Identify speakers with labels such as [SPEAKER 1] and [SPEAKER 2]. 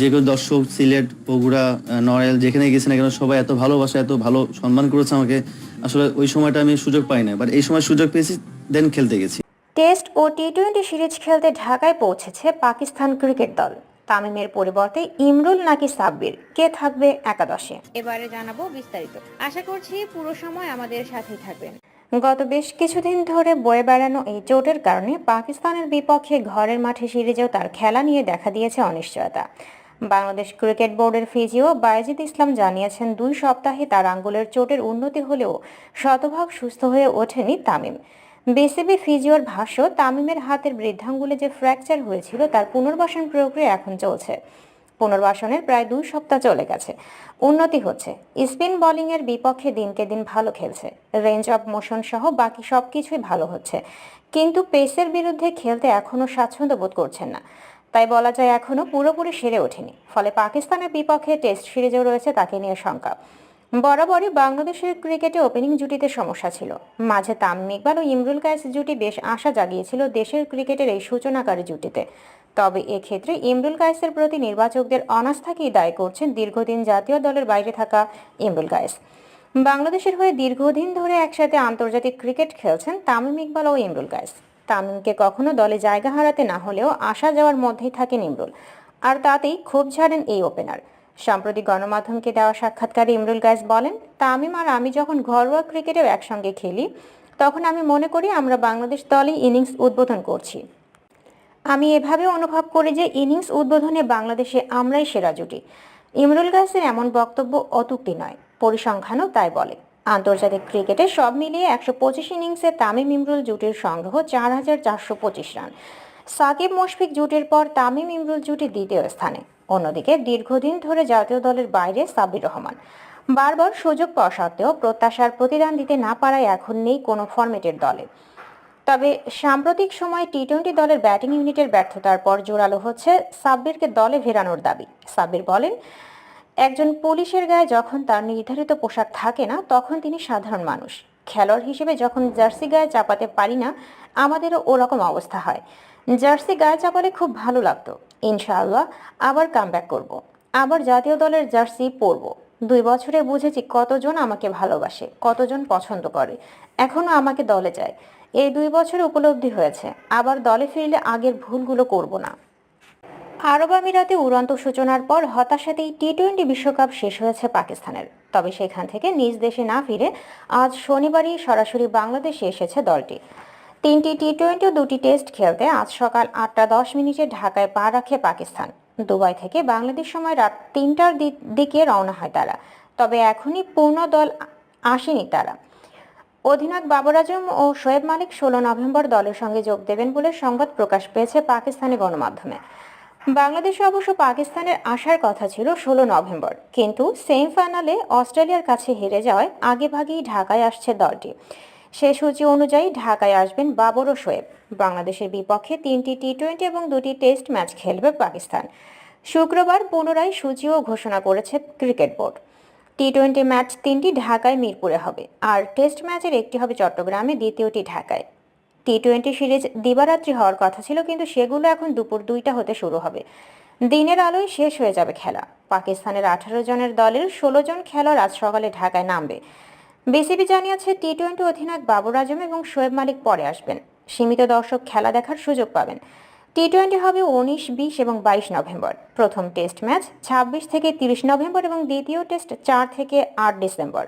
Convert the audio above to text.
[SPEAKER 1] যেগুলো দর্শক সিলেট বগুড়া নড়াইল যেখানে গেছে না কেন সবাই এত ভালোবাসা এত ভালো সম্মান করেছে আমাকে। আসলে ওই সময়টা আমি সুযোগ পাই না বাট এই সময় সুযোগ পেয়েছি দেন খেলতে গেছি।
[SPEAKER 2] টেস্ট ও টি টোয়েন্টি সিরিজ খেলতে ঢাকায় পৌঁছেছে পাকিস্তান ক্রিকেট দল। তামিমের পরিবর্তে ইমরুল নাকি সাব্বির? কে থাকবে একাদশে?
[SPEAKER 3] এবারে জানাব বিস্তারিত। আশা করছি পুরো সময় আমাদের সাথেই থাকবেন।
[SPEAKER 2] গত বেশ কিছুদিন ধরে বয়ে বেড়ানো এই চোটের কারণে পাকিস্তানের বিপক্ষে ঘরের মাঠে সিরিজেও তার খেলা নিয়ে দেখা দিয়েছে অনিশ্চয়তা। বাংলাদেশ ক্রিকেট বোর্ডের ফিজিও বায়েজিদ ইসলাম জানিয়েছেন, দুই সপ্তাহে তার আঙ্গুলের চোটের উন্নতি হলেও শতভাগ সুস্থ হয়ে ওঠেনি তামিম। বিসিবি ফিজিওর ভাষ্য, তামিমের হাতের বৃদ্ধাঙ্গুলে যে ফ্র্যাকচার হয়েছিল, তার পুনর্বাসন প্রক্রিয়া এখন চলছে। পুনর্বাসনের প্রায় দুই সপ্তাহ চলে গেছে। উন্নতি হচ্ছে। স্পিন বোলিংয়ের বিপক্ষে দিনকে দিন ভালো খেলছে। রেঞ্জ অফ মোশন সহ বাকি সব কিছুই ভালো হচ্ছে। কিন্তু পেসের বিরুদ্ধে খেলতে এখনও স্বাচ্ছন্দ্য বোধ করছেন না। তাই বলা যায় এখনও পুরোপুরি সেরে ওঠেনি। ফলে পাকিস্তানের বিপক্ষে টেস্ট সিরিজেও রয়েছে তাকে নিয়ে শঙ্কা। বরাবরই বাংলাদেশের ক্রিকেটে ওপেনিং জুটিতে সমস্যা ছিল। মাঝে তামিম ইকবাল ও ইমরুল কায়েস জুটি বেশ আশা জাগিয়েছিল দেশের ক্রিকেটের এই সূচনাকারী জুটিতে। তবে এক্ষেত্রে ইমরুল কায়েসের প্রতি নির্বাচকদের অনাস্থাকেই দায় করছেন দীর্ঘদিন জাতীয় দলের বাইরে থাকা ইমরুল কায়েস। বাংলাদেশের হয়ে দীর্ঘদিন ধরে একসাথে আন্তর্জাতিক ক্রিকেট খেলছেন তামিম ইকবাল ও ইমরুল কায়েস। তামিমকে কখনো দলে জায়গা হারাতে না হলেও আসা যাওয়ার মধ্যেই থাকেন ইমরুল। আর তাতেই ক্ষোভ ঝাড়েন এই ওপেনার। সম্প্রতি গণমাধ্যমকে দেওয়া সাক্ষাৎকারে ইমরুল গায়েস বলেন, তামিম আর আমি যখন ঘরোয়া ক্রিকেটেও একসঙ্গে খেলি, তখন আমি মনে করি আমরা বাংলাদেশ দলেই ইনিংস উদ্বোধন করছি। আমি এভাবে অনুভব করি যে ইনিংস উদ্বোধনে বাংলাদেশে আমরাই সেরা জুটি। ইমরুল গায়েসের এমন বক্তব্য অতুক্তি নয়, পরিসংখ্যানও তাই বলে। আন্তর্জাতিক ক্রিকেটে সব মিলিয়ে একশো পঁচিশ ইনিংসে তামিম ইমরুল জুটির সংগ্রহ চার হাজার চারশো পঁচিশ রান। সাকিব মুশফিক জুটির পর তামিম ইমরুল জুটি দ্বিতীয় স্থানে। অন্যদিকে দীর্ঘদিন ধরে জাতীয় দলের বাইরে সাব্বির রহমান। বারবার সুযোগ পাওয়া সত্ত্বেও প্রত্যাশার প্রতিদান দিতে না পারায় এখন নেই কোনো ফরম্যাটের দলে। তবে সাম্প্রতিক সময়ে টি টোয়েন্টি দলের ব্যাটিং ইউনিটের ব্যর্থতার পর জোরালো হচ্ছে সাব্বিরকে দলে ফেরানোর দাবি। সাব্বির বলেন, একজন পুলিশের গায়ে যখন তার নির্ধারিত পোশাক থাকে না, তখন তিনি সাধারণ মানুষ। খেলোয়াড় হিসেবে যখন জার্সি গায়ে চাপাতে পারি না, আমাদেরও ওরকম অবস্থা হয়। জার্সি গায়ে চাপালে খুব ভালো লাগতো। ইনশাআল্লাহ আবার কামব্যাক করব। আবার জাতীয় দলের জার্সি পরব। দুই বছরে বুঝেছি কতজন আমাকে ভালোবাসে, কতজন পছন্দ করে। এখনও আমাকে দলে যায়। এই দুই বছরে উপলব্ধি হয়েছে। আবার দলে ফিরলে আগের ভুলগুলো করব না। আরব আমিরাতে উড়ন্ত সূচনার পর হতাশাতেই টি টোয়েন্টি বিশ্বকাপ শেষ হয়েছে পাকিস্তানের। তবে সেখান থেকে নিজ দেশে না ফিরে আজ শনিবারই সরাসরি বাংলাদেশে এসেছে দলটি। তিনটি টি টোয়েন্টি দুটি টেস্ট খেলতে আজ সকাল আটটা দশ মিনিটে ঢাকায় পা রাখে পাকিস্তান। দুবাই থেকে বাংলাদেশ সময় রাত তিনটার দিকে রওনা হয় তারা। তবে এখনই পূর্ণ দল আসেনি তারা। অধিনায়ক বাবর আজম ও শোয়েব মালিক ষোলো নভেম্বর দলের সঙ্গে যোগ দেবেন বলে সংবাদ প্রকাশ পেয়েছে পাকিস্তানি গণমাধ্যমে। বাংলাদেশে অবশ্য পাকিস্তানের আসার কথা ছিল ষোলো নভেম্বর। কিন্তু সেমিফাইনালে অস্ট্রেলিয়ার কাছে হেরে যাওয়ায় আগেভাগেই ঢাকায় আসছে দলটি। সে সূচি অনুযায়ী ঢাকায় আসবেন বাবর ও শোয়েব। বাংলাদেশের বিপক্ষে তিনটি টি টোয়েন্টি এবং দুটি টেস্ট ম্যাচ খেলবে পাকিস্তান। শুক্রবার পুনরায় সূচিও ঘোষণা করেছে cricket board. T twenty match তিনটি ঢাকায় মিরপুরে হবে, আর টেস্ট ম্যাচের একটি হবে চট্টগ্রামে, দ্বিতীয়টি ঢাকায়। টি টোয়েন্টি সিরিজ দিবারাত্রি হওয়ার কথা ছিল, কিন্তু সেগুলো এখন দুপুর দুইটা হতে শুরু হবে। দিনের আলোয় শেষ হয়ে যাবে খেলা। পাকিস্তানের আঠারো জনের দলের ষোলো জন খেলোয়াড় আজ সকালে ঢাকায় নামবে। বিসিবি জানিয়েছে টি টোয়েন্টি অধিনায়ক বাবর আজম এবং শোয়েব মালিক পরে আসবেন। সীমিত দর্শক খেলা দেখার সুযোগ পাবেন। টি টোয়েন্টি হবে উনিশ, বিশ এবং বাইশ নভেম্বর। প্রথম টেস্ট ম্যাচ ছাব্বিশ থেকে তিরিশ নভেম্বর এবং দ্বিতীয় টেস্ট চার থেকে আট ডিসেম্বর।